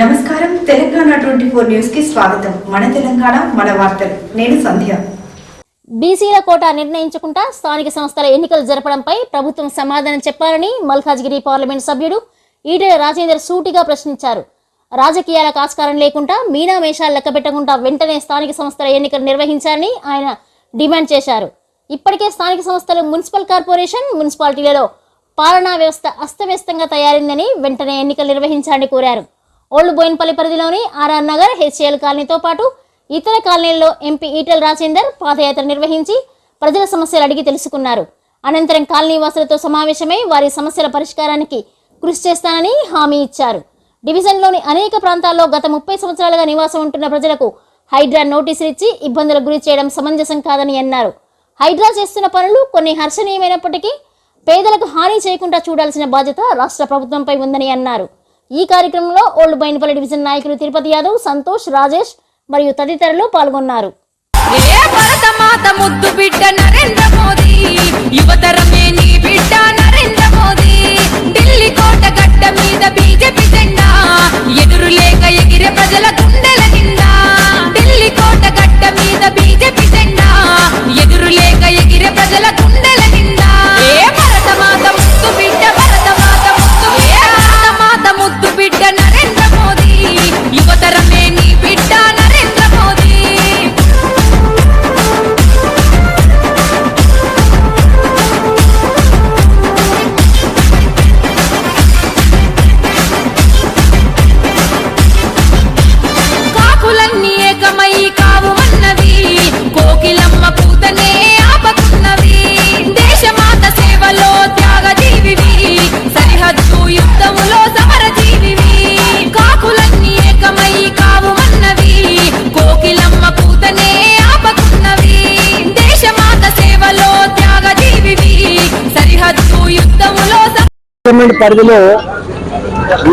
నమస్కారం. Telangana twenty four న్యూస్కి స్వాగతం. మన తెలంగాణ మన వార్తలు. నేను సంధ్య. బీసీల కోటా నిర్ణయించకుండా స్థానిక సంస్థల ఎన్నికలు జరపడంపై ప్రభుత్వం సమాధానం చెప్పాలని మల్కాజ్గిరి పార్లమెంట్ సభ్యుడు ఈటెల రాజేందర్ సూటిగా ప్రశ్నించారు. రాజకీయాలకు ఆస్కారం లేకుండా మీనా మేషాలు లెక్క పెట్టకుండా వెంటనే స్థానిక సంస్థల ఎన్నికలు నిర్వహించాలని ఆయన డిమాండ్ చేశారు. ఇప్పటికే స్థానిక సంస్థలు మున్సిపల్ కార్పొరేషన్ మున్సిపాలిటీలలో పాలనా వ్యవస్థ అస్తవ్యస్తంగా తయారైందని వెంటనే ఎన్నికలు నిర్వహించాలని కోరారు. ఓల్డ్ బోయిన్పల్లి పరిధిలోని ఆర్ఆర్ నగర్ హెచ్ఏఎల్ కాలనీతో పాటు ఇతర కాలనీల్లో ఎంపీ ఈటెల్ రాజేందర్ పాదయాత్ర నిర్వహించి ప్రజల సమస్యలు అడిగి తెలుసుకున్నారు. అనంతరం కాలనీ వాసులతో సమావేశమై వారి సమస్యల పరిష్కారానికి కృషి చేస్తానని హామీ ఇచ్చారు. డివిజన్లోని అనేక ప్రాంతాల్లో గత ముప్పై సంవత్సరాలుగా నివాసం ఉంటున్న ప్రజలకు హైడ్రా నోటీసులు ఇచ్చి ఇబ్బందులకు గురి చేయడం సమంజసం కాదని అన్నారు. హైడ్రా చేస్తున్న పనులు కొన్ని హర్షణీయమైనప్పటికీ పేదలకు హాని చేయకుండా చూడాల్సిన బాధ్యత రాష్ట్ర ప్రభుత్వంపై ఉందని అన్నారు. ఈ కార్యక్రమంలో ఓల్డ్ బైన్పల్లి డివిజన్ నాయకులు తిరుపతి యాదవ్ సంతోష్ రాజేష్ మరియు తదితరులు పాల్గొన్నారు. ఏ భరతమాత ముద్దు బిడ్డ నరేంద్ర మోదీ యువతరం గవర్నమెంట్ పార్లమెంట్ పరిధిలో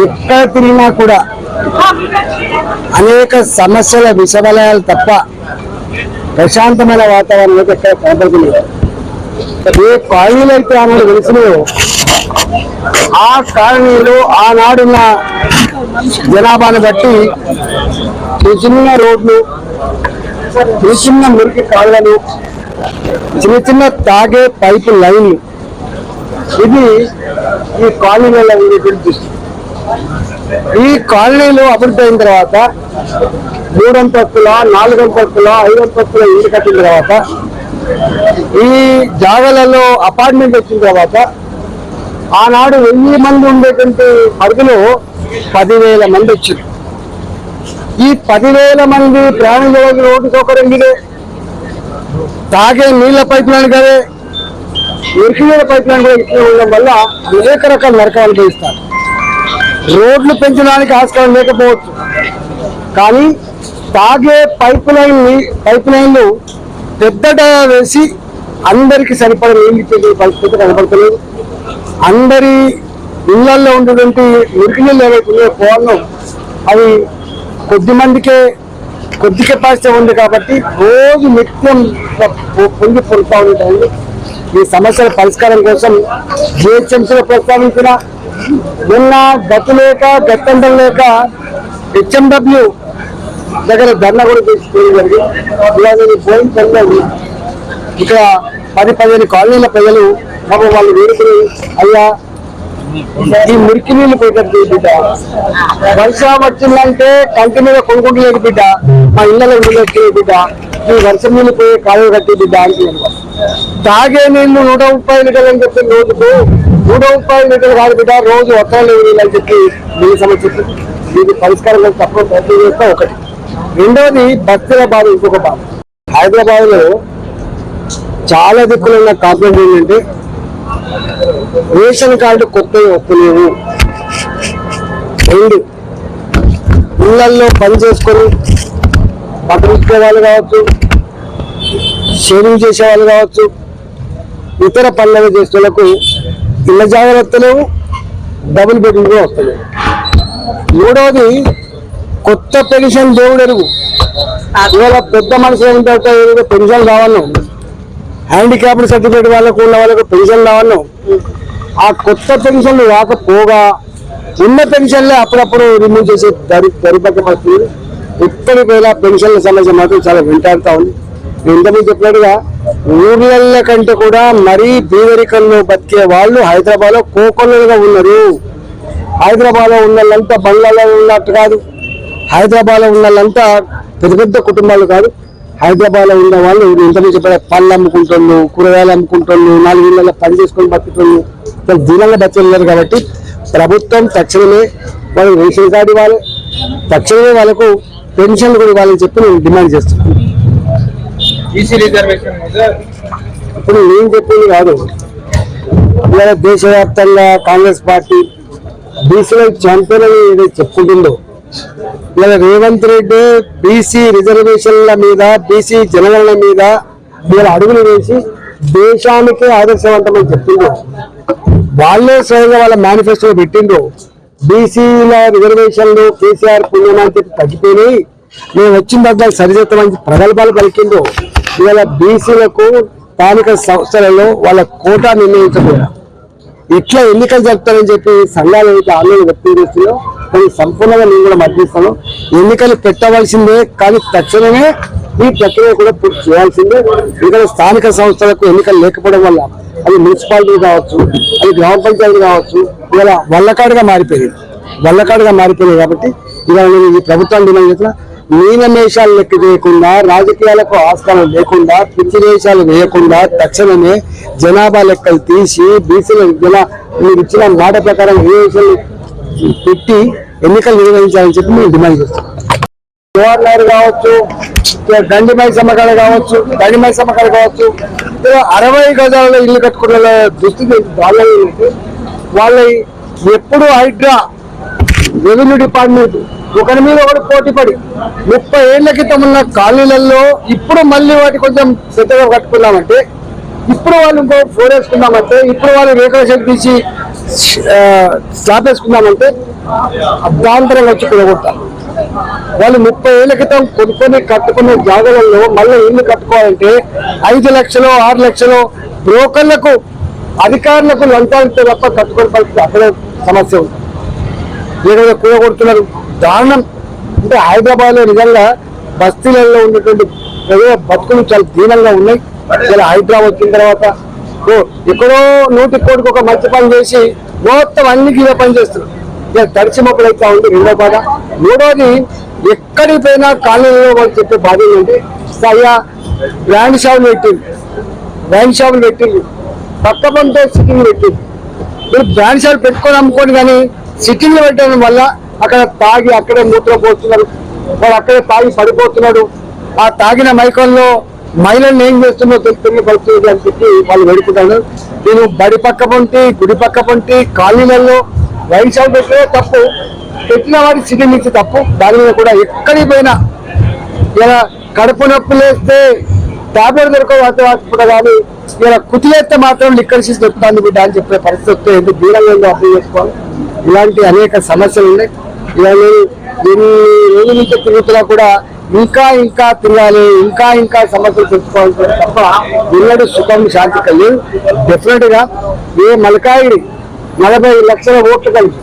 ఎక్కడ తిరిగినా కూడా అనేక సమస్యల విషవలయాలు తప్ప ప్రశాంతమైన వాతావరణం అయితే ఎక్కడ కనబడుతుంది ఏ కాలనీలు అయితే ఆనాడు వెలిసినాయో ఆ కాలనీలో ఆనాడున్న జనాభాను బట్టి చిన్న రోడ్లు చిన్న చిన్న మురికి కాళ్ళను చిన్న చిన్న తాగే పైపు లైన్లు ఇది ఈ కాలనీలలో ఉండేటువంటి దృష్టి ఈ కాలనీలు అభివృద్ధి అయిన తర్వాత మూడంతస్తుల నాలుగంతస్తుల ఐదంతస్తుల ఇల్లు కట్టిన తర్వాత ఈ జాగాలలో అపార్ట్మెంట్ వచ్చిన తర్వాత ఆనాడు వెయ్యి మంది ఉండేటువంటి పరిధిలో పదివేల మంది వచ్చింది ఈ పదివేల మంది ప్రయాణికులకు రోడ్డు సౌకర్యం ఇదే. తాగే నీళ్ళ పైపులను కదే ఇరుకుల పైప్ లైన్ కూడా ఇచ్చిన ఉండడం వల్ల అనేక రకాల నరకాలు అనుభవిస్తారు రోడ్లు పెంచడానికి ఆస్కారం లేకపోవచ్చు. కానీ తాగే పైప్ లైన్ పైప్ లైన్లు పెద్దగా వేసి అందరికి సరిపడ నీళ్ళు ఇచ్చే పరిస్థితి కనపడతలేదు. అందరి ఇళ్ళలో ఉండేటువంటి మురికి నీళ్ళు ఏవైతే ఉన్నాయో పోలను అవి కొద్ది మందికే కొద్ది కెపాసిటీ ఉంది కాబట్టి రోజు నిత్యం పొంగి పొడుతూ ఉంటాయండి. ఈ సమస్యల పరిష్కారం కోసం జిహెచ్ఎంసీలో ప్రస్తావించిన నిన్న గతి లేక గత్తండం లేక హెచ్ఎండబ్ల్యూ దగ్గర ధర్నా కూడా తీసుకోవడం జరిగింది. ఇలా నేను పోయిన చదివాను ఇక్కడ పది పదిహేను కాలనీల ప్రజలు పాపం వాళ్ళు వేడుకలు అయ్యా ఈ మురికి నీళ్ళు పోయేటట్టు బిడ్డ. వర్షం వచ్చిందంటే కంటి మీద కొనుక్కుంటలేదు బిడ్డ. మా ఇళ్ళలో నీళ్ళు బిడ్డ. ఈ వర్షం నీళ్ళు పోయి కాలువ కట్టేది బిడ్డ తాగే నీళ్ళు నూట ముప్పై లీటర్లు అని చెప్పి రోజుకు నూట ముప్పై లీటర్లు కాదు బిడ్డ రోజు ఒక్క నీళ్ళు అని చెప్పి నీళ్ళు సమస్య దీనికి పరిష్కారం కోసం ప్రయత్నం చేస్తా ఒకటి. రెండవది భక్తుల బాధ ఇంకొక బాధ. హైదరాబాద్లో చాలా దిక్కులు ఉన్న కాంప్లైంట్ ఏంటంటే రేషన్ కార్డు కొత్త వస్తలేవు రెండు ఇళ్ళల్లో పని చేసుకొని పక్కన వాళ్ళు కావచ్చు షేవింగ్ చేసే వాళ్ళు కావచ్చు ఇతర పనులను చేసే వాళ్ళకు ఇళ్ళ జాగ్రత్త లేవు డబుల్ బెడ్రూమ్ కూడా వస్తలేవు మూడవది కొత్త పెన్షన్ దేవుడు ఎరుగు. ఇవాళ పెద్ద మనుషులు ఏంటంటే ఏదో పెన్షన్ కావాలను హ్యాండిక్యాప్డ్ సర్టిఫికేట్ వాళ్ళకు ఉన్న వాళ్ళకు పెన్షన్ రావాలను ఆ కొత్త పెన్షన్లు రాకపోగా ఉన్న పెన్షన్లే అప్పుడప్పుడు రిమూవ్ చేసే దరి దరిపక్క పరిస్థితి. ఇప్పటికైనా పెన్షన్ల సమస్య మాత్రం చాలా వెంటాడుతూ ఉంది. నేను ఇంతకుముందు చెప్పినట్టుగా ఊర్లల కంటే కూడా మరీ పేదరికంలో బతికే వాళ్ళు హైదరాబాద్లో కోకొల్లలుగా ఉన్నారు. హైదరాబాద్లో ఉన్న వాళ్ళంతా బంగ్లాలో ఉన్నట్టు కాదు. హైదరాబాద్లో ఉన్న వాళ్ళంతా పెద్ద పెద్ద కుటుంబాలు కాదు. హైదరాబాద్లో ఉన్న వాళ్ళు ఇంతకుముందు చెప్పారు పళ్ళు అమ్ముకుంటాళ్ళు కూరగాయలు అమ్ముకుంటాళ్ళు నాలుగు ఇళ్ళల్లో పని చేసుకొని బతుకుతాళ్ళు చాలా దీనంగా బతుకున్నారు కాబట్టి ప్రభుత్వం తక్షణమే వాళ్ళు రేషన్ కార్డు ఇవ్వాలి. తక్షణమే వాళ్ళకు పెన్షన్ కూడా ఇవ్వాలని చెప్పి నేను డిమాండ్ చేస్తున్నాను ఇప్పుడు నేను చెప్పింది కాదు. ఇవాళ దేశవ్యాప్తంగా కాంగ్రెస్ పార్టీ బీసీలో ఛాంపియన్ అని ఏదైతే చెప్పుకుంటుందో ఇవాళ రేవంత్ రెడ్డి బీసీ రిజర్వేషన్ల మీద బీసీ జనగణన మీద ఇవాళ అడుగులు వేసి దేశానికే ఆదర్శవంతమని చెప్పిండు వాళ్ళే స్వయంగా వాళ్ళ మేనిఫెస్టో పెట్టిండ్రు. బీసీల రిజర్వేషన్లు కేసీఆర్ పుణ్యమని చెప్పి తగ్గిపోయినాయి. మేము వచ్చిన దగ్గర సరిచేస్తామని ప్రగల్భాలు పలికిండ్రు. ఇవాళ బీసీలకు స్థానిక సంస్థలలో వాళ్ళ కోటా నిర్ణయించకుండా ఇట్లా ఎన్నికలు జరుపుతారని చెప్పి సంఘాలు అయితే ఆందోళన వ్యక్తం చేస్తున్నాయో దాన్ని సంపూర్ణంగా నేను కూడా మద్దతిస్తాను ఎన్నికలు పెట్టవలసిందే కానీ తక్షణమే ఈ ప్రక్రియ కూడా పూర్తి చేయాల్సిందే. ఇక్కడ స్థానిక సంస్థలకు ఎన్నికలు లేకపోవడం వల్ల అది మున్సిపాలిటీ కావచ్చు అది గ్రామ పంచాయతీ కావచ్చు ఇలా వల్లకాడుగా మారిపోయింది. వల్లకాడుగా మారిపోయింది కాబట్టి ఇవాళ నేను ఈ ప్రభుత్వం డిమాండ్ చేస్తున్నా మీనమేషాలు లెక్క చేయకుండా రాజకీయాలకు ఆస్థానం లేకుండా పిచ్చిదేశాలు వేయకుండా తక్షణమే జనాభా లెక్కలు తీసి బీసీల ఇలా మీరు ఇచ్చిన మాట ప్రకారం రిజర్వేషన్లు పెట్టి ఎన్నికలు నిర్వహించాలని చెప్పి మేము డిమాండ్ చేస్తాం గవర్నర్ కావచ్చు దండిమై మైసమ్మ కావచ్చు దండిమై మైసమ్మ కావచ్చు. అరవై గజాల ఇల్లు కట్టుకున్న దుస్థితి వాళ్ళ వాళ్ళ ఎప్పుడు హైడ్రా రెవెన్యూ డిపార్ట్మెంట్ ఒకరి మీద ఒకటి పోటీ పడి ముప్పై ఏళ్ళ క్రితం ఉన్న కాలనీలలో ఇప్పుడు మళ్ళీ వాటి కొంచెం పెద్దగా కట్టుకున్నామంటే ఇప్పుడు వాళ్ళు ఇంకో ఫోర్ వేసుకున్నామంటే ఇప్పుడు వాళ్ళు రేఖల షెడ్ తీసి ఆ, స్లాబ్ వేసుకున్నామంటే అభ్యంతరంగా వచ్చి కొనగొట్టాలి వాళ్ళు ముప్పై ఏళ్ళ క్రితం కొనుక్కొని కట్టుకునే జాగాలలో మళ్ళీ ఇల్లు కట్టుకోవాలంటే ఐదు లక్షలు ఆరు లక్షలు బ్రోకర్లకు అధికారులకు లంచాలతో తప్ప కట్టుకొని పరిస్థితి అక్కడ సమస్య ఉంది. ఏదైనా కూడగొడుతున్నారు? దారుణం. అంటే హైదరాబాద్లో నిజంగా బస్తీలలో ఉన్నటువంటి ప్రజల బతుకులు చాలా దీనంగా ఉన్నాయి. ఇలా హైదరాబాద్ వచ్చిన తర్వాత ఓ ఎక్కడో నూటి కోటికి ఒక మంచి పని చేసి మొత్తం అన్ని గీత పని చేస్తున్నారు. ఇక తడిచి మొక్కలు అయితే ఉంది రెండో బాధ మూడోది ఎక్కడికి పోయినా కాలనీలో వాళ్ళు చెప్పే బాధ ఏంటి అయ్యా బ్రాండ్ షాపులు పెట్టింది. బ్రాండ్ షాపులు పెట్టింది. పక్క పంటే సిట్టింగ్ పెట్టింది. మీరు బ్రాండ్ షాప్ పెట్టుకొని అమ్ముకోండి కానీ సిట్టింగ్ పెట్టడం వల్ల అక్కడ తాగి అక్కడే మూత్ర పోతున్నారు. వాడు అక్కడే తాగి పడిపోతున్నాడు. ఆ తాగిన మైకంలో మహిళలను ఏం చేస్తుందో తెలుసుకునే పరిస్థితి అని చెప్పి వాళ్ళు వేడుకుంటారు. నేను బడి పక్క పొంటి గుడి పక్క పొంటి కాలనీలలో వైన్ షాప్ పెట్టే తప్పు. పెట్టిన వాడి సిటీ ఇచ్చి తప్పు? దాని మీద కూడా ఎక్కడికి పోయినా ఇలా కడుపు నొప్పులు వేస్తే టాబ్లెట్ దొరకవు కానీ ఇలా కుతిలేస్తే మాత్రం లిక్కర్ సీస్ బిడ్డ అని చెప్పే పరిస్థితి వస్తే ఎందుకు దూరంగా అర్థం చేసుకోవాలి? ఇలాంటి అనేక సమస్యలు ఉన్నాయి. ఇలా ఎన్ని రోజుల నుంచి తిరుగుతున్నా కూడా ఇంకా ఇంకా తిరగాలి ఇంకా ఇంకా సమస్యలు తెచ్చుకోవాలి తప్ప ఎన్నడూ సుఖం శాంతి కలిగి డెఫినెట్గా ఏ మలకాయి నలభై లక్షల ఓట్లు కలిగి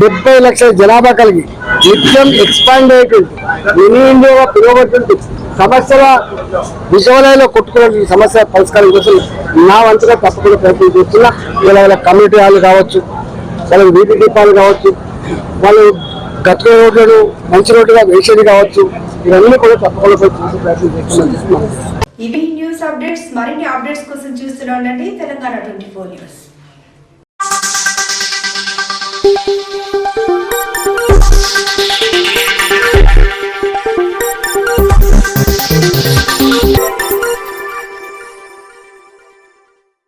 డెబ్బై లక్షల జనాభా కలిగి నిత్యం ఎక్స్పాండ్ అయ్యేటువంటి మినీ ఇండియాగా పిలువబడుతుంది సమస్యల విజయవాడలో కొట్టుకునే సమస్య పరిష్కారం కోసం నా వంతుగా తప్పకుండా ప్రయత్నం చేస్తున్నా. ఇలా వాళ్ళ కమ్యూనిటీ హాల్ కావచ్చు వాళ్ళ వీధి దీపాలు కావచ్చు వాళ్ళు గతుల రోడ్లను మంచి రోడ్డుగా వేసేది కావచ్చు ఇవన్నీ కూడా తప్పకుండా ప్రయత్నం ప్రయత్నం చేస్తున్నాను ఇవి న్యూస్ అప్డేట్స్ మరిన్ని అప్డేట్స్ కోసం చూస్తూనే ఉండండి. Telangana twenty four news. Música